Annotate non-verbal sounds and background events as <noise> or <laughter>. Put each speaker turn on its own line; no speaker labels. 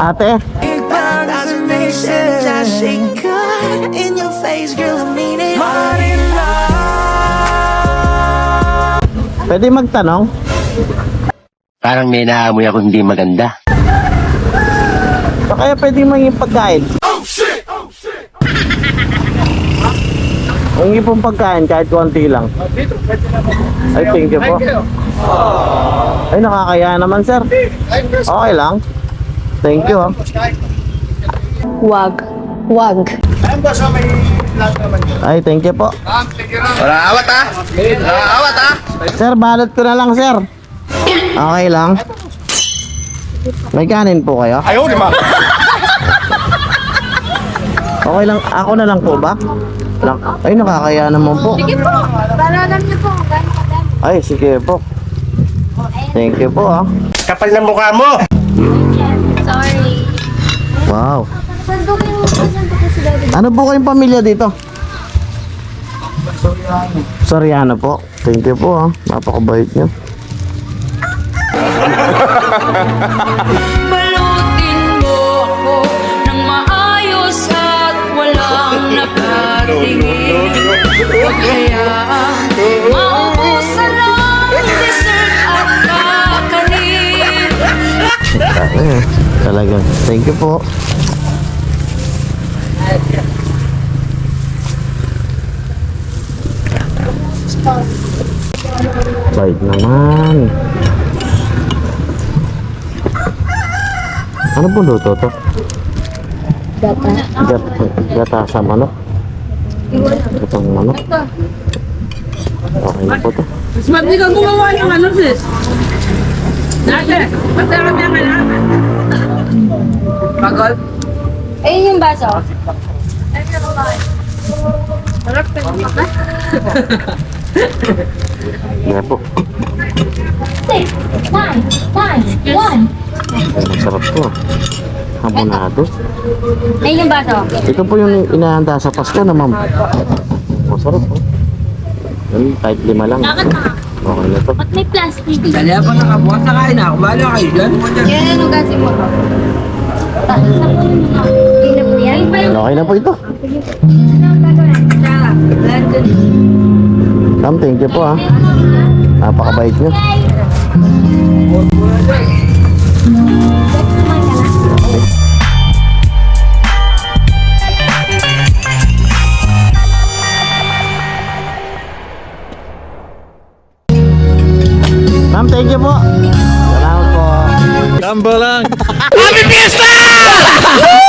Ate,
Thousand nations, I shake good in your face, girl. I mean it. Heart in love.
pwede magtanong?
Parang may naamoy ako hindi maganda.
So kaya pwede maging pagkain? Oh shit! Oh shit! Pong pagkain kahit konti lang. Ay, thank you po. Ay, nakakaya naman, sir. Okay lang. Thank you, ha.
Wag. Wag.
Ay, thank you po.
Wala awat ha? Wala awat ha?
Sir, balot ko na lang, sir. Okay lang. May kanin po kayo?
Ayaw di ma.
Okay lang. Ako na lang po ba? Ay, nakakaya naman po.
Sige po. Para alam niyo po kadami.
Ay, sige po. Thank you po, ha.
Kapal ng mukha mo.
Sorry.
Wow.
Saan po kayo? Saan po kayo si Daddy?
Ano po kayong pamilya dito? Soriano po. Thank you po ha. Napakabait niyo.
Balutin mo ako ng maayos at walang <laughs> nakatingin Huwag hayaang <laughs> <laughs>
Eh, talagang. Thank you po. Bait naman. Ano po luto to?
Gata.
Gat, gata sa manok. Gatang manok. Okay na po to.
Ba't di ka gumawa ng ano, sis? Dati, ba't na kami ang kailangan? Pagod?
Ayun yung baso.
Yan po.
Six, nine, nine, one.
Ay, masarap to ah. Hamonado.
Ayun yung baso.
Ito po yung inahanda sa Pasko na ma'am. Masarap po. Yan, kahit lima lang.
Bakit na?
Okay na to.
Ba't may plastic?
Dali ako nakabukas na kain ako. Bahala kayo dyan.
Yan ang ugasin mo.
Okay na po ito. Ma'am, thank you po ah. Napakabait nyo. Ma'am, thank you po. Tambah lang.
Happy Fiesta! <laughs>